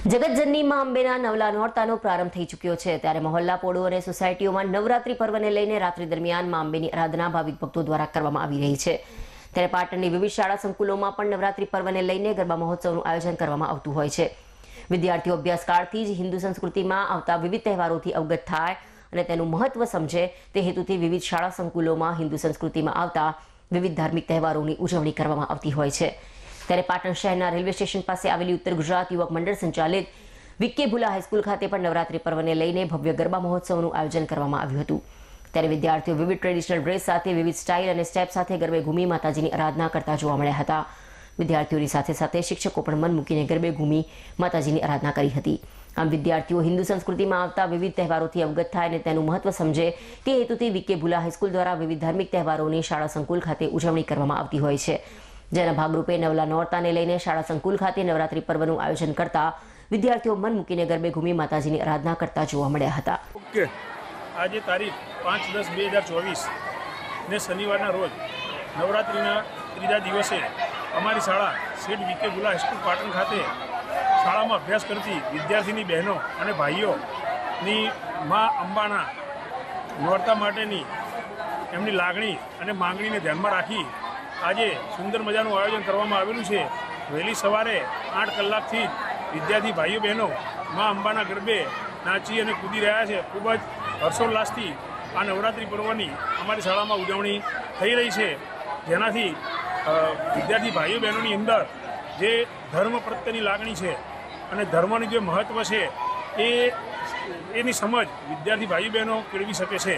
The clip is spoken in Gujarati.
જગતજનની માં અંબેના નવલા નોરતાનો પ્રારંભ થઈ ચૂક્યો છે. ત્યારે મહોલ્લા પોળો અને સોસાયટીઓમાં નવરાત્રી પર્વને લઈને રાત્રિ દરમિયાનમાં અંબેની આરાધના ભાવિક ભક્તો દ્વારા કરવામાં આવી રહી છે. ત્યારે પાટણની વિવિધ શાળા સંકુલોમાં પણ નવરાત્રી પર્વને લઈને ગરબા મહોત્સવનું આયોજન કરવામાં આવતું હોય છે. વિદ્યાર્થીઓ અભ્યાસકાળથી જ હિન્દુ સંસ્કૃતિમાં આવતા વિવિધ તહેવારોથી અવગત થાય અને તેનું મહત્વ સમજે તે હેતુથી વિવિધ શાળા સંકુલોમાં હિન્દુ સંસ્કૃતિમાં આવતા વિવિધ ધાર્મિક તહેવારોની ઉજવણી કરવામાં આવતી હોય છે. ત્યારે પાટણ શહેરના રેલવે સ્ટેશન પાસે આવેલી ઉત્તર ગુજરાત યુવક મંડળ સંચાલિત વિકે ભુલા હાઈસ્કૂલ ખાતે પણ નવરાત્રી પર્વને લઈને ભવ્ય ગરબા મહોત્સવનું આયોજન કરવામાં આવ્યું હતું. ત્યારે વિદ્યાર્થીઓ વિવિધ ટ્રેડિશનલ ડ્રેસ સાથે, વિવિધ સ્ટાઇલ અને સ્ટેપ સાથે ગરબે ઘૂમી માતાજીની આરાધના કરતા જોવા મળ્યા હતા. વિદ્યાર્થીઓની સાથે સાથે શિક્ષકો પણ મન મૂકીને ગરબે ઘૂમી માતાજીની આરાધના કરી હતી. આમ વિદ્યાર્થીઓ હિન્દુ સંસ્કૃતિમાં આવતા વિવિધ તહેવારોથી અવગત થાય અને તેનું મહત્વ સમજે તે હેતુથી વિકે ભુલા હાઈસ્કૂલ દ્વારા વિવિધ ધાર્મિક તહેવારોની શાળા સંકુલ ખાતે ઉજવણી કરવામાં આવતી હોય છે. જેના ભાગરૂપે નવલા નોરતાને લઈને શાળા સંકુલ ખાતે નવરાત્રી પર્વનું આયોજન કરતા વિદ્યાર્થીઓ મન મૂકીને ગરબે ઘૂમી માતાજીની આરાધના કરતા જોવા મળ્યા હતા. આજે તારીખ પાંચ દસ બે હજાર ચોવીસ ને શનિવારના રોજ નવરાત્રિના ત્રીજા દિવસે અમારી શાળા શેઠ વિકે ગુલા હાઈસ્કૂલ પાટણ ખાતે શાળામાં અભ્યાસ કરતી વિદ્યાર્થીની બહેનો અને ભાઈઓની મા અંબાના નોરતા માટેની એમની લાગણી અને માંગણીને ધ્યાનમાં રાખી આજે સુંદર મજાનું આયોજન કરવામાં આવેલું છે. વહેલી સવારે આઠ કલાકથી વિદ્યાર્થી ભાઈઓ બહેનો મા અંબાના ગરબે નાચી અને કૂદી રહ્યા છે. ખૂબ જ હર્ષોલ્લાસથી આ નવરાત્રિ પર્વની અમારી શાળામાં ઉજવણી થઈ રહી છે. જેનાથી વિદ્યાર્થી ભાઈઓ બહેનોની અંદર જે ધર્મ પ્રત્યેની લાગણી છે અને ધર્મનું જે મહત્ત્વ છે એ, એની સમજ વિદ્યાર્થી ભાઈ બહેનો કેળવી શકે છે.